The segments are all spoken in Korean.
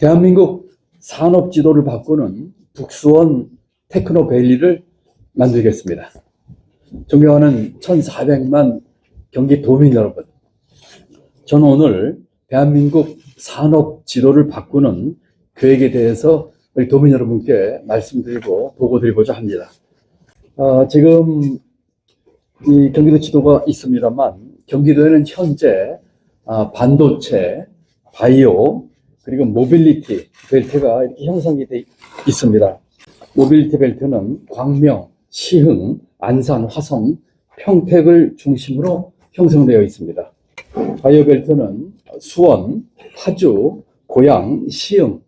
대한민국 산업 지도를 바꾸는 북수원 테크노밸리를 만들겠습니다. 존경하는 1,400만 경기 도민 여러분. 저는 오늘 대한민국 산업 지도를 바꾸는 계획에 대해서 우리 도민 여러분께 말씀드리고 보고 드리고자 합니다. 어, 지금 이 경기도 지도가 있습니다만 경기도에는 현재 아, 반도체, 바이오, 그리고 모빌리티 벨트가 이렇게 형성이 돼 있습니다. 모빌리티 벨트는 광명, 시흥, 안산, 화성, 평택을 중심으로 형성되어 있습니다. 바이오 벨트는 수원, 파주, 고양, 시흥,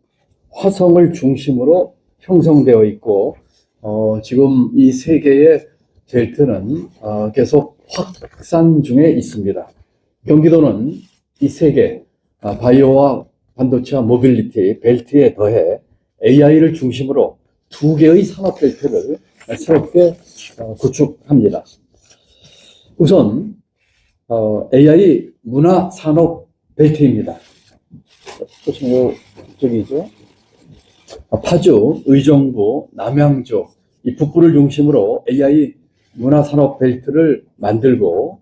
화성을 중심으로 형성되어 있고 어, 지금 이 세 개의 벨트는 어, 계속 확산 중에 있습니다. 경기도는 이 세 개, 아, 바이오와 반도체와 모빌리티 벨트에 더해 AI를 중심으로 두 개의 산업 벨트를 새롭게 어, 구축합니다. 우선 어, AI 문화 산업 벨트입니다. 보시면 저기죠. 아, 파주, 의정부, 남양주 이 북부를 중심으로 AI 문화 산업 벨트를 만들고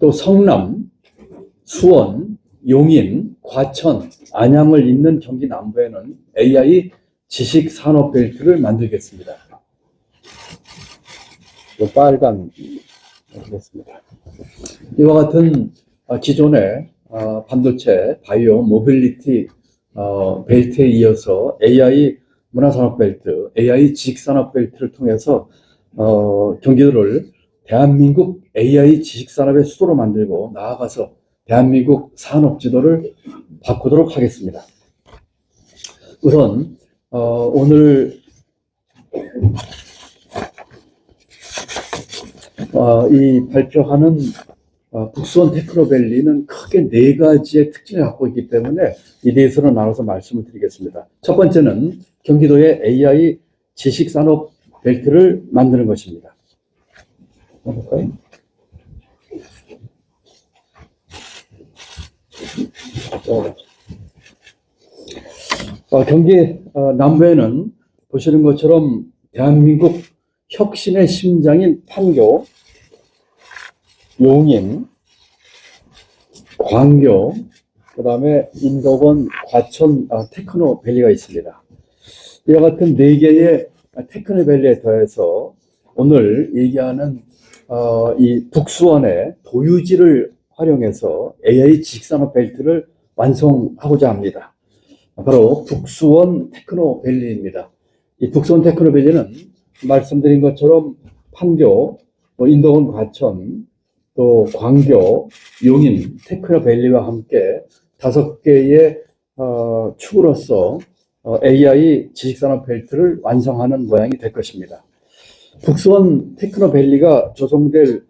또 성남, 수원, 용인, 과천, 안양을 잇는 경기 남부에는 AI 지식 산업 벨트를 만들겠습니다. 이 빨간 되겠습니다. 이와 같은 어, 기존의 어, 반도체, 바이오, 모빌리티 어, 벨트에 이어서 AI 문화산업 벨트, AI 지식산업 벨트를 통해서 어, 경기도를 대한민국 AI 지식산업의 수도로 만들고 나아가서 대한민국 산업 지도를 바꾸도록 하겠습니다. 우선 어, 오늘 어, 이 발표하는 어, 북수원 테크노밸리는 크게 네 가지의 특징을 갖고 있기 때문에 이 대해서는 나눠서 말씀을 드리겠습니다. 첫 번째는 경기도의 AI 지식산업 벨트를 만드는 것입니다. 볼까요? 어, 경기 어, 남부에는 보시는 것처럼 대한민국 혁신의 심장인 판교, 용인, 광교, 그 다음에 인도원, 과천 아, 테크노밸리가 있습니다. 이와 같은 네 개의 테크노밸리에 더해서 오늘 얘기하는 어, 이 북수원의 도유지를 활용해서 AI 지식산업 벨트를 완성하고자 합니다. 바로 북수원 테크노밸리입니다. 이 북수원 테크노밸리는 말씀드린 것처럼 판교, 뭐 인도원 과천, 또 광교, 용인, 테크노밸리와 함께 다섯 개의 어, 축으로서 어, AI 지식산업 벨트를 완성하는 모양이 될 것입니다. 북수원 테크노밸리가 조성될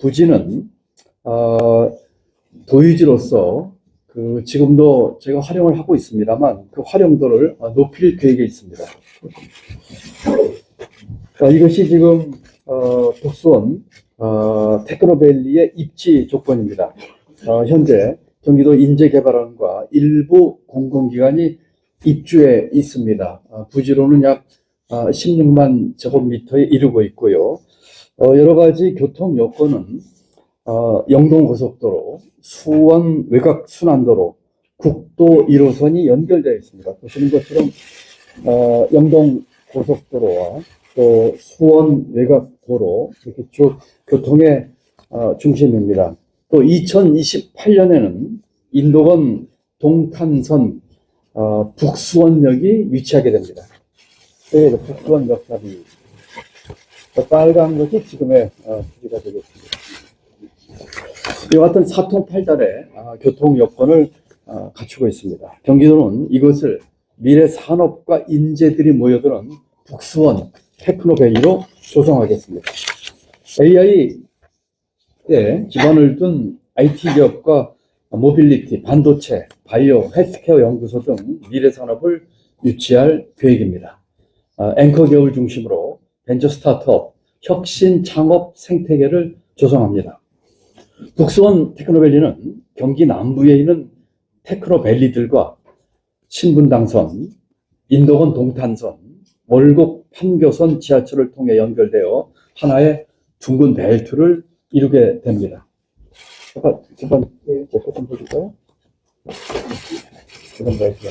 부지는 어, 도유지로서 그 지금도 제가 활용을 하고 있습니다만 그 활용도를 어, 높일 계획에 있습니다. 어, 이것이 지금 어, 북수원 어, 테크노밸리의 입지 조건입니다. 어, 현재 경기도 인재개발원과 일부 공공기관이 입주해 있습니다. 어, 부지로는 약 어, 16만 제곱미터에 이르고 있고요. 어, 여러 가지 교통 여건은 어, 영동고속도로, 수원 외곽순환도로, 국도 1호선이 연결되어 있습니다. 보시는 것처럼 어, 영동고속도로와 또 수원 외곽도로 이렇게 쭉 교통의 어, 중심입니다. 또 2028년에는 인도원 동탄선 어, 북수원역이 위치하게 됩니다. 네, 북수원 역사비. 빨간 것이 지금의 어, 부지가 되겠습니다. 이와 같은 사통팔달의 아, 교통 여건을 아, 갖추고 있습니다. 경기도는 이것을 미래 산업과 인재들이 모여드는 북수원 테크노밸리로 조성하겠습니다. AI에 기반을 둔 IT 기업과 모빌리티, 반도체, 바이오, 헬스케어 연구소 등 미래 산업을 유치할 계획입니다. 아, 앵커 기업을 중심으로 벤처 스타트업, 혁신 창업 생태계를 조성합니다. 북수원 테크노밸리는 경기 남부에 있는 테크노밸리들과 신분당선, 인도건 동탄선, 월곡 판교선 지하철을 통해 연결되어 하나의 둥근 벨트를 이루게 됩니다. 잠깐, 잠깐, 제거 좀 보실까요? 이런 벨트가.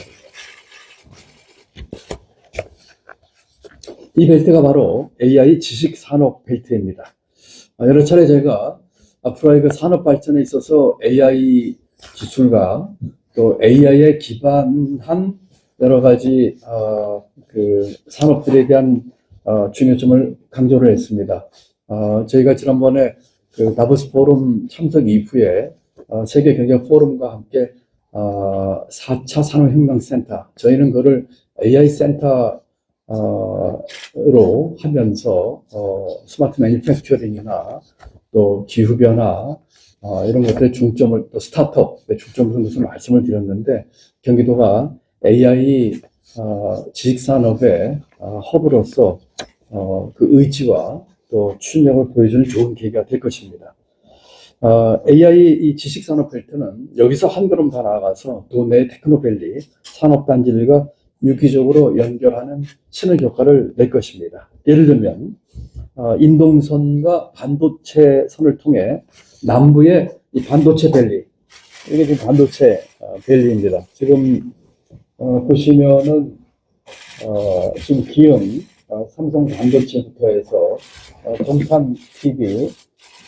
이 벨트가 바로 AI 지식 산업 벨트입니다. 아, 여러 차례 제가 앞으로의 그 산업 발전에 있어서 AI 기술과 또 AI에 기반한 여러 가지 어, 그 산업들에 대한 어, 중요점을 강조를 했습니다. 어, 저희가 지난번에 그 다보스 포럼 참석 이후에 어, 세계 경제 포럼과 함께 어, 4차 산업혁명센터 저희는 그를 AI 센터 어, 로 하면서 어, 스마트 매니팩처링이나 또 기후변화 어, 이런 것들의 중점을 또 스타트업의 중점을 둔 것을 말씀을 드렸는데 경기도가 AI 어, 지식산업의 어, 허브로서 어, 그 의지와 또 추진력을 보여주는 좋은 계기가 될 것입니다. 어, AI 이 지식산업 벨트는 여기서 한 걸음 더 나아가서 도내 테크노밸리 산업단지들과 유기적으로 연결하는 신의 효과를 낼 것입니다. 예를 들면 어, 인동선과 반도체 선을 통해 남부의 이 반도체 밸리 이게 지금 반도체 어, 밸리입니다. 지금 어, 보시면은 어, 지금 기흥 어, 삼성 반도체부터 해서 어, 동탄 TV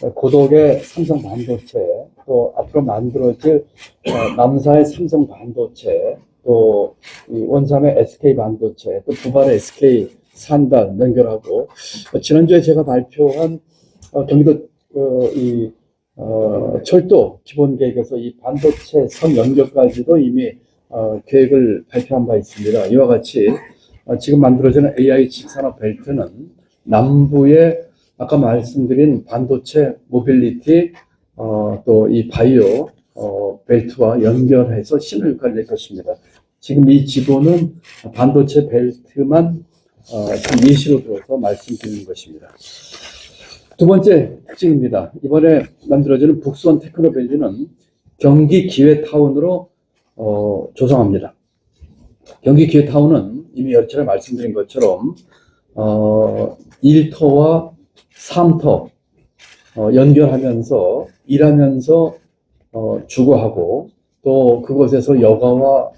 어, 고덕의 삼성 반도체 또 앞으로 만들어질 어, 남사의 삼성 반도체 또이 원삼의 SK 반도체, 또 두발의 SK 산단 연결하고 어, 지난주에 제가 발표한 어, 경기도 어, 이 어, 철도 기본 계획에서 이 반도체 선 연결까지도 이미 어, 계획을 발표한 바 있습니다. 이와 같이 어, 지금 만들어지는 AI 직산업 벨트는 남부의 아까 말씀드린 반도체 모빌리티 어, 또이 바이오 어, 벨트와 연결해서 신을 효과를 낼 것입니다. 지금 이 지도는 반도체 벨트만 어, 지금 예시로 들어서 말씀드리는 것입니다. 두 번째 특징입니다. 이번에 만들어지는 북수원 테크노밸리는 경기 기회 타운으로 어, 조성합니다. 경기 기회 타운은 이미 여러 차례 말씀드린 것처럼 어, 1터와 3터 어, 연결하면서 일하면서 어, 주거하고 또 그곳에서 여가와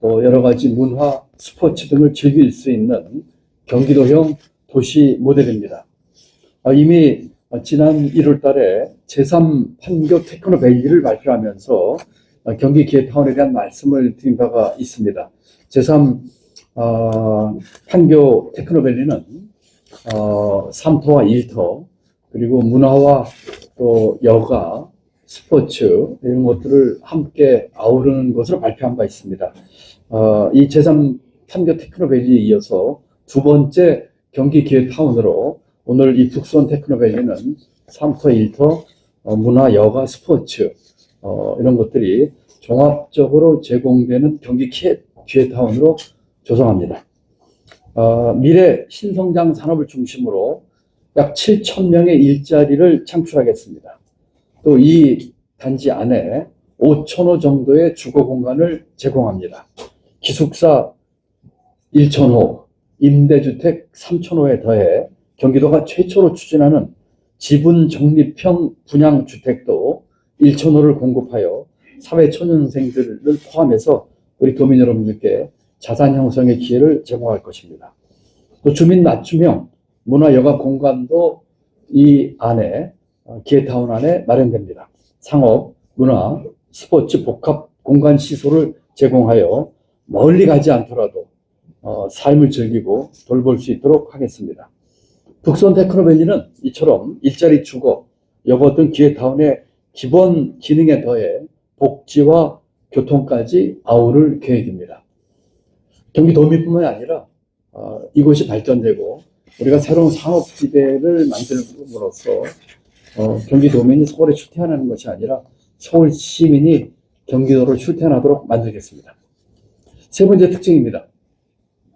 또 여러 가지 문화, 스포츠 등을 즐길 수 있는 경기도형 도시 모델입니다. 어, 이미 어, 지난 1월 달에 제3 판교 테크노밸리를 발표하면서 어, 경기 기회타운에 대한 말씀을 드린 바가 있습니다. 제3 어, 판교 테크노밸리는 어, 3터와 1터 그리고 문화와 또 여가, 스포츠 이런 것들을 함께 아우르는 것으로 발표한 바 있습니다. 어, 이 제3 판교 테크노밸리에 이어서 두 번째 경기 기회타운으로 오늘 이 북수원 테크노밸리는 3터, 1터 어, 문화, 여가, 스포츠 어, 이런 것들이 종합적으로 제공되는 경기 기회, 기회타운으로 조성합니다. 어, 미래 신성장 산업을 중심으로 약 7천 명의 일자리를 창출하겠습니다. 또 이 단지 안에 5천호 정도의 주거 공간을 제공합니다. 기숙사 1천호, 임대주택 3천호에 더해 경기도가 최초로 추진하는 지분 적립형 분양주택도 1천호를 공급하여 사회 초년생들을 포함해서 우리 도민 여러분들께 자산 형성의 기회를 제공할 것입니다. 또 주민 맞춤형 문화 여가 공간도 이 안에 어, 기회타운 안에 마련됩니다. 상업, 문화, 스포츠 복합 공간 시설을 제공하여 멀리 가지 않더라도 어, 삶을 즐기고 돌볼 수 있도록 하겠습니다. 북선 테크노밸리는 이처럼 일자리 주거, 여거 등 기회타운의 기본 기능에 더해 복지와 교통까지 아우를 계획입니다. 경기도민뿐만 아니라 어, 이곳이 발전되고 우리가 새로운 산업지대를 만들므로써 어, 경기도민이 서울에 출퇴근하는 것이 아니라 서울 시민이 경기도로 출퇴근하도록 만들겠습니다. 세 번째 특징입니다.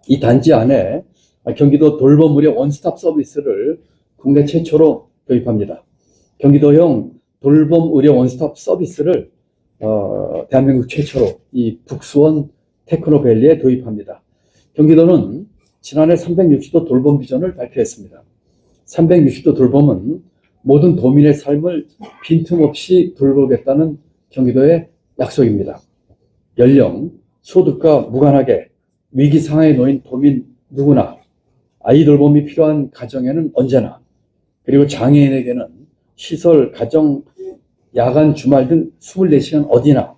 이 단지 안에 경기도 돌봄 무료 원스톱 서비스를 국내 최초로 도입합니다. 경기도형 돌봄 의료 원스톱 서비스를 어, 대한민국 최초로 이 북수원 테크노밸리에 도입합니다. 경기도는 지난해 360도 돌봄 비전을 발표했습니다. 360도 돌봄은 모든 도민의 삶을 빈틈없이 돌보겠다는 경기도의 약속입니다. 연령, 소득과 무관하게 위기 상황에 놓인 도민 누구나 아이 돌봄이 필요한 가정에는 언제나 그리고 장애인에게는 시설, 가정, 야간, 주말 등 24시간 어디나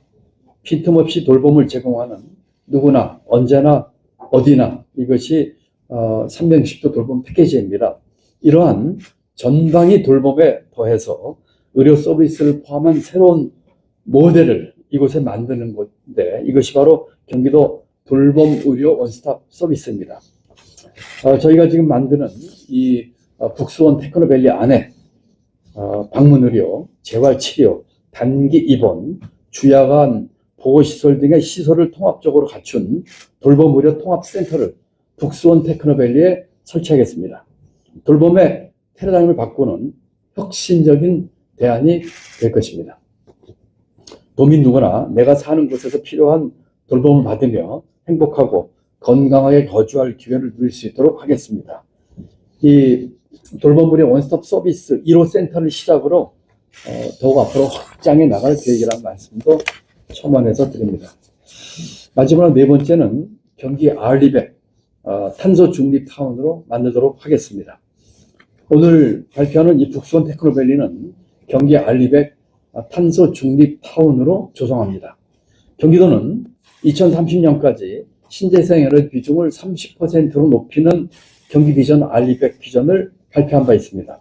빈틈없이 돌봄을 제공하는 누구나 언제나 어디나 이것이 어, 360도 돌봄 패키지입니다. 이러한 전방위 돌봄에 더해서 의료 서비스를 포함한 새로운 모델을 이곳에 만드는 건데 이것이 바로 경기도 돌봄 의료 원스톱 서비스입니다. 어, 저희가 지금 만드는 이 어, 북수원 테크노밸리 안에 어, 방문 의료, 재활 치료, 단기 입원, 주야간 보호시설 등의 시설을 통합적으로 갖춘 돌봄 의료 통합센터를 북수원 테크노밸리에 설치하겠습니다. 돌봄의 패러다임을 바꾸는 혁신적인 대안이 될 것입니다. 도민 누구나 내가 사는 곳에서 필요한 돌봄을 받으며 행복하고 건강하게 거주할 기회를 누릴 수 있도록 하겠습니다. 이 돌봄물의 원스톱 서비스 1호 센터를 시작으로 어, 더욱 앞으로 확장해 나갈 계획이라는 말씀도 첨언해서 드립니다. 마지막으로 네 번째는 경기 알리백 어, 탄소 중립 타운으로 만들도록 하겠습니다. 오늘 발표하는 이 북수원 테크노밸리는 경기 알리백 어, 탄소 중립 타운으로 조성합니다. 경기도는 2030년까지 신재생 에너지 비중을 30%로 높이는 경기 비전 알리백 비전을 발표한 바 있습니다.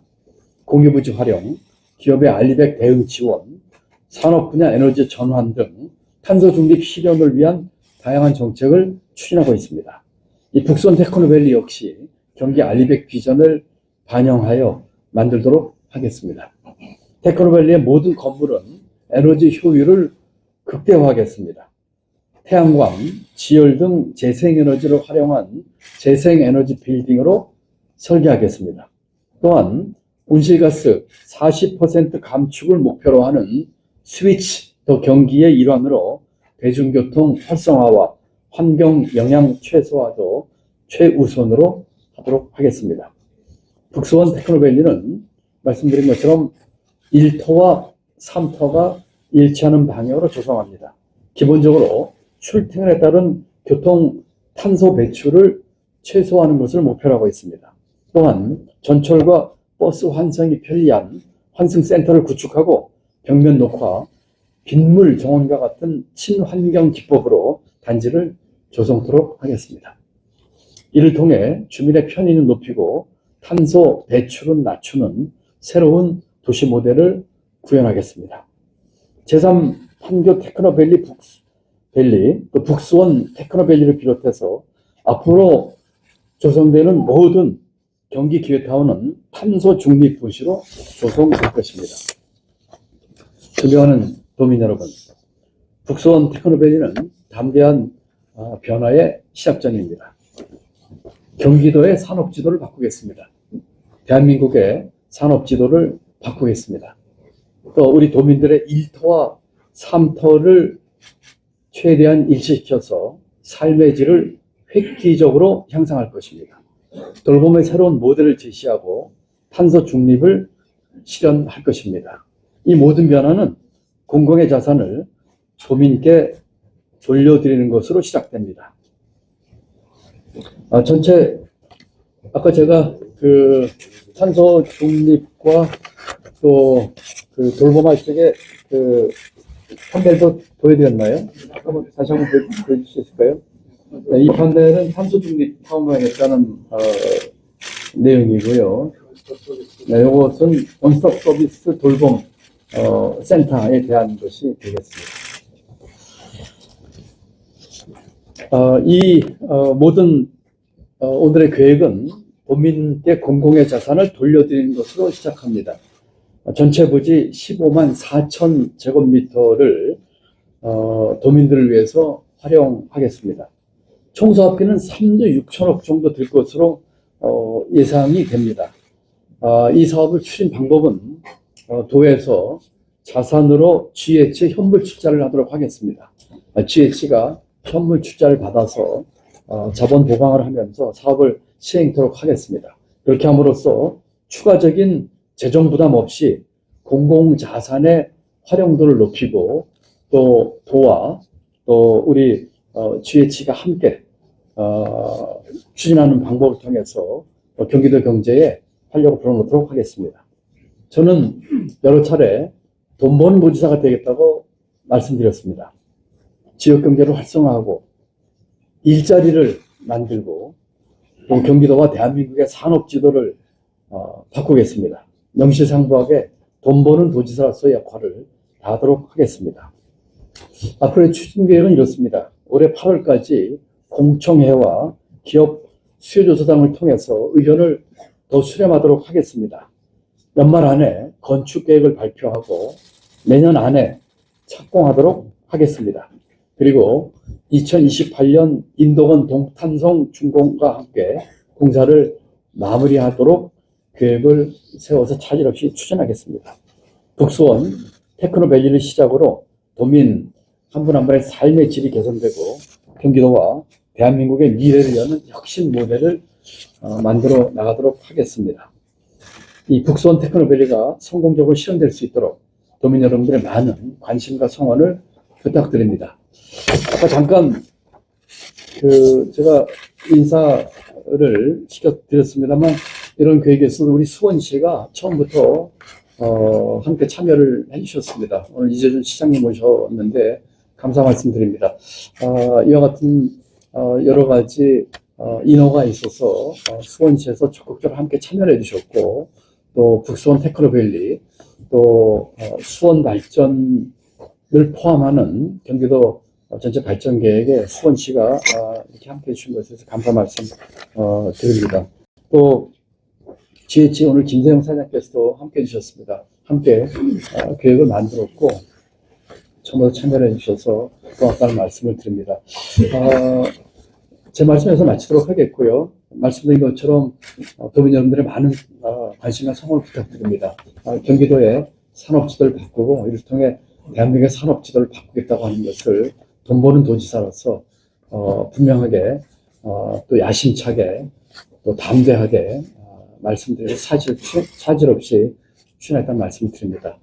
공유부지 활용, 기업의 알리백 대응 지원, 산업 분야 에너지 전환 등 탄소 중립 실현을 위한 다양한 정책을 추진하고 있습니다. 이 북선 테크노밸리 역시 경기 알리백 비전을 반영하여 만들도록 하겠습니다. 테크노밸리의 모든 건물은 에너지 효율을 극대화하겠습니다. 태양광, 지열 등 재생에너지를 활용한 재생에너지 빌딩으로 설계하겠습니다. 또한 온실가스 40% 감축을 목표로 하는 스위치 더 경기의 일환으로 대중교통 활성화와 환경 영향 최소화도 최우선으로 하도록 하겠습니다. 북수원 테크노밸리는 말씀드린 것처럼 1터와 3터가 일치하는 방향으로 조성합니다. 기본적으로 출퇴근에 따른 교통 탄소 배출을 최소화하는 것을 목표로 하고 있습니다. 또한 전철과 버스 환승이 편리한 환승센터를 구축하고 벽면 녹화, 빗물 정원과 같은 친환경 기법으로 단지를 조성토록 하겠습니다. 이를 통해 주민의 편의는 높이고 탄소 배출은 낮추는 새로운 도시 모델을 구현하겠습니다. 제3 판교 테크노밸리 밸리, 또 북수원 테크노밸리를 비롯해서 앞으로 조성되는 모든 경기 기회타운은 탄소 중립 도시로 조성될 것입니다. 존경하는 도민 여러분, 북수원 테크노밸리는 담대한 어, 변화의 시작점입니다. 경기도의 산업 지도를 바꾸겠습니다. 대한민국의 산업 지도를 바꾸겠습니다. 또 우리 도민들의 1터와 3터를 최대한 일치시켜서 삶의 질을 획기적으로 향상할 것입니다. 돌봄의 새로운 모델을 제시하고 탄소 중립을 실현할 것입니다. 이 모든 변화는 공공의 자산을 도민께 돌려드리는 것으로 시작됩니다. 아, 전체 아까 제가 그 탄소 중립과 또 그 돌봄할 적에 그 판넬도 보여드렸나요? 한번 다시 한번 보여- 보여줄 수 있을까요? 네, 이 판넬은 탄소 중립 타운하겠다는 어, 내용이고요. 네, 이것은 원스톱 서비스 돌봄 어, 센터에 대한 것이 되겠습니다. 어, 이 어, 모든 어, 오늘의 계획은 도민께 공공의 자산을 돌려드리는 것으로 시작합니다. 어, 전체 부지 15만 4천 제곱미터를 어, 도민들을 위해서 활용하겠습니다. 총사업비는 3조 6천억 정도 들 것으로 어, 예상이 됩니다. 아, 이 사업을 추진 방법은 어, 도에서 자산으로 GH 현물 출자를 하도록 하겠습니다. 아, GH가 현물 투자를 받아서 어, 자본 보강을 하면서 사업을 시행토록 하겠습니다. 그렇게 함으로써 추가적인 재정 부담 없이 공공 자산의 활용도를 높이고 또 도와 또 우리 어, GH가 함께 어, 추진하는 방법을 통해서 어, 경기도 경제에 활력을 불어넣도록 하겠습니다. 저는 여러 차례 돈 버는 도지사가 되겠다고 말씀드렸습니다. 지역 경제를 활성화하고 일자리를 만들고 또 경기도와 대한민국의 산업 지도를 어, 바꾸겠습니다. 명실상부하게 돈 버는 도지사로서의 역할을 다하도록 하겠습니다. 앞으로의 추진 계획은 이렇습니다. 올해 8월까지 공청회와 기업 수요조사당을 통해서 의견을 더 수렴하도록 하겠습니다. 연말 안에 건축 계획을 발표하고 내년 안에 착공하도록 하겠습니다. 그리고 2028년 인도건 동탄성 준공과 함께 공사를 마무리하도록 계획을 세워서 차질 없이 추진하겠습니다. 북수원 테크노밸리를 시작으로 도민 한 분 한 분의 삶의 질이 개선되고 경기도와 대한민국의 미래를 여는 혁신 모델을 어, 만들어 나가도록 하겠습니다. 이 북수원 테크노밸리가 성공적으로 실현될 수 있도록 도민 여러분들의 많은 관심과 성원을 부탁드립니다. 아까 잠깐 그 제가 인사를 시켜드렸습니다만 이런 계획에 있어서 우리 수원시가 처음부터 어, 함께 참여를 해주셨습니다. 오늘 이재준 시장님 모셨는데 감사 말씀드립니다. 아, 이와 같은 어, 여러 가지 어, 인허가 있어서 어, 수원시에서 적극적으로 함께 참여를 해주셨고 또 북수원 테크노밸리 또 어, 수원 발전을 포함하는 경기도 어, 전체 발전 계획에 수원시가 아, 이렇게 함께 해주신 것에 대해서 감사 말씀 어, 드립니다. 또 GH 오늘 김세영 사장께서도 함께 해주셨습니다. 함께 어, 계획을 만들었고 처음부터 참여를 해주셔서 고맙다는 말씀을 드립니다. 어, 제 말씀에서 마치도록 하겠고요. 말씀드린 것처럼 어, 도민 여러분들의 많은 어, 관심과 성원을 부탁드립니다. 어, 경기도의 산업지도를 바꾸고 이를 통해 대한민국의 산업지도를 바꾸겠다고 하는 것을 돈 버는 도지사로서 어, 분명하게 어, 또 야심차게 또 담대하게 어, 말씀드리고 사실, 사질 없이 추진했다는 말씀을 드립니다.